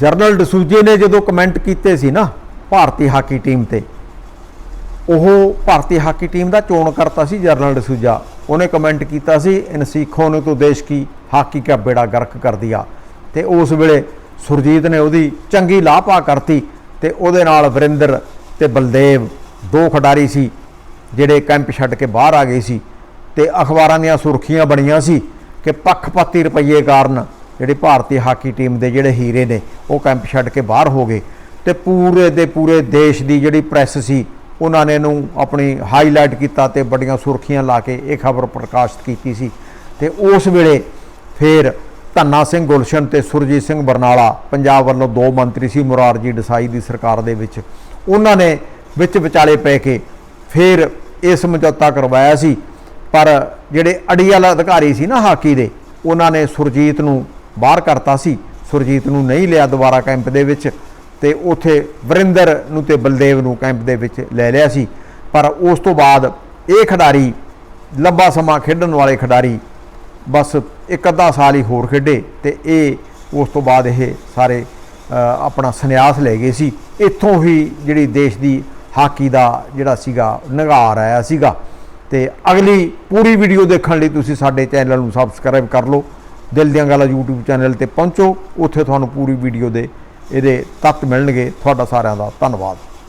General ਡਸੂਜੇ ਨੇ ਜਦੋਂ comment ਕੀਤੇ ਸੀ ਨਾ ਭਾਰਤੀ ਹਾਕੀ ਟੀਮ ਤੇ, ਉਹ ਭਾਰਤੀ ਹਾਕੀ ਟੀਮ ਦਾ ਚੋਣ ਕਰਤਾ ਸੀ ਜਰਨਲ ਡਸੂਜਾ ਉਹਨੇ ਕਮੈਂਟ ਕੀਤਾ ਸੀ, ਇਨ ਸਿੱਖੋਂ ਨੇ ਤੋਂ ਦੇਸ਼ ਕੀ ਹਾਕੀ ਕਾ ਬੇੜਾ ਗਰਕ ਕਰ ਦਿਆ। ਤੇ ਉਸ ਵੇਲੇ ਸੁਰਜੀਤ ਨੇ ਉਹਦੀ ਚੰਗੀ ਲਾਪਾ ਕਰਤੀ ਤੇ ਉਹਦੇ ਨਾਲ ਵਰਿੰਦਰ ਤੇ ਬਲਦੇਵ, ਦੋ ਖਿਡਾਰੀ ਸੀ, ਜਿਹੜੇ ਕੈਂਪ ਛੱਡ ਕੇ ਬਾਹਰ ਆ ਗਏ ਸੀ ਤੇ ਅਖਬਾਰਾਂ ਦੀਆਂ ਸੁਰਖੀਆਂ ਬਣੀਆਂ ਸੀ ਕਿ ਪੱਖਪਾਤੀ ਰੁਪਈਏ ਕਾਰਨ ਜਿਹੜੇ ਭਾਰਤੀ ਹਾਕੀ ਟੀਮ ਦੇ ਜਿਹੜੇ ਹੀਰੇ ਨੇ, ਉਹ ਕੈਂਪ ਛੱਡ ਕੇ ਬਾਹਰ ਹੋ ਗਏ। ਤੇ ਪੂਰੇ ਦੇ ਪੂਰੇ ਦੇਸ਼ ਦੀ ਜਿਹੜੀ ਪ੍ਰੈਸ ਸੀ, ਉਹਨਾਂ ਨੇ ਇਹਨੂੰ ਆਪਣੀ ਹਾਈਲਾਈਟ ਕੀਤਾ ਤੇ ਬੜੀਆਂ ਸੁਰਖੀਆਂ ਲਾ ਕੇ ਇਹ ਖਬਰ ਪ੍ਰਕਾਸ਼ਿਤ ਕੀਤੀ ਸੀ। ਤੇ ਉਸ ਵੇਲੇ ਫਿਰ ਧੰਨਾ ਸਿੰਘ ਗੁਲਸ਼ਨ ਤੇ ਸੁਰਜੀਤ ਸਿੰਘ ਬਰਨਾਲਾ, ਪੰਜਾਬ ਵੱਲੋਂ ਦੋ ਮੰਤਰੀ ਸੀ ਮੁਰਾਰਜੀ ਡਸਾਈ ਦੀ ਸਰਕਾਰ ਦੇ ਵਿੱਚ। ਉਹਨਾਂ ਨੇ ਵਿੱਚ ਵਿਚਾਲੇ ਪੈ ਕੇ ਫਿਰ ਇਹ ਸਮਝੌਤਾ ਕਰਵਾਇਆ ਸੀ। ਪਰ ਜਿਹੜੇ ਅੜੀਅਲ ਅਧਿਕਾਰੀ ਸੀ ਨਾ ਹਾਕੀ ਦੇ, ਉਹਨਾਂ ਨੇ ਸੁਰਜੀਤ ਨੂੰ ਬਾਹਰ ਕਰਤਾ ਸੀ। ਸੁਰਜੀਤ ਨੂੰ ਨਹੀਂ ਲਿਆ ਦੁਬਾਰਾ ਕੈਂਪ ਦੇ ਵਿੱਚ ਤੇ ਉਥੇ ਵਰਿੰਦਰ ਨੂੰ ਤੇ ਬਲਦੇਵ ਨੂੰ ਕੈਂਪ ਦੇ ਵਿੱਚ ਲੈ ਲਿਆ ਸੀ। ਪਰ ਉਸ ਤੋਂ ਬਾਅਦ ਇਹ ਖਿਡਾਰੀ ਲੰਬਾ ਸਮਾਂ ਖੇਡਣ ਵਾਲੇ ਖਿਡਾਰੀ ਬਸ ਇੱਕ ਅੱਧਾ ਸਾਲ ਹੀ ਹੋਰ ਖੇਡੇ ਤੇ ਇਹ ਉਸ ਤੋਂ ਬਾਅਦ ਇਹ ਸਾਰੇ ਆਪਣਾ ਸੰਨਿਆਸ ਲੈ ਗਏ ਸੀ। ਇੱਥੋਂ ਹੀ ਜਿਹੜੀ ਦੇਸ਼ ਦੀ ਹਾਕੀ ਦਾ ਜਿਹੜਾ ਸੀਗਾ, ਨਿਗਾਰ ਆਇਆ ਸੀਗਾ। ਤੇ ਅਗਲੀ ਪੂਰੀ ਵੀਡੀਓ ਦੇਖਣ ਲਈ ਤੁਸੀਂ ਸਾਡੇ ਚੈਨਲ ਨੂੰ ਸਬਸਕ੍ਰਾਈਬ ਕਰ ਲਓ। ਦਿਲ ਦੀਆਂ ਗੱਲਾਂ YouTube ਚੈਨਲ ਤੇ ਪਹੁੰਚੋ। ਉੱਥੇ ਤੁਹਾਨੂੰ ਪੂਰੀ ਵੀਡੀਓ ਦੇ ਇਹਦੇ ਤੱਤ ਮਿਲਣਗੇ। ਤੁਹਾਡਾ ਸਾਰਿਆਂ ਦਾ ਧੰਨਵਾਦ।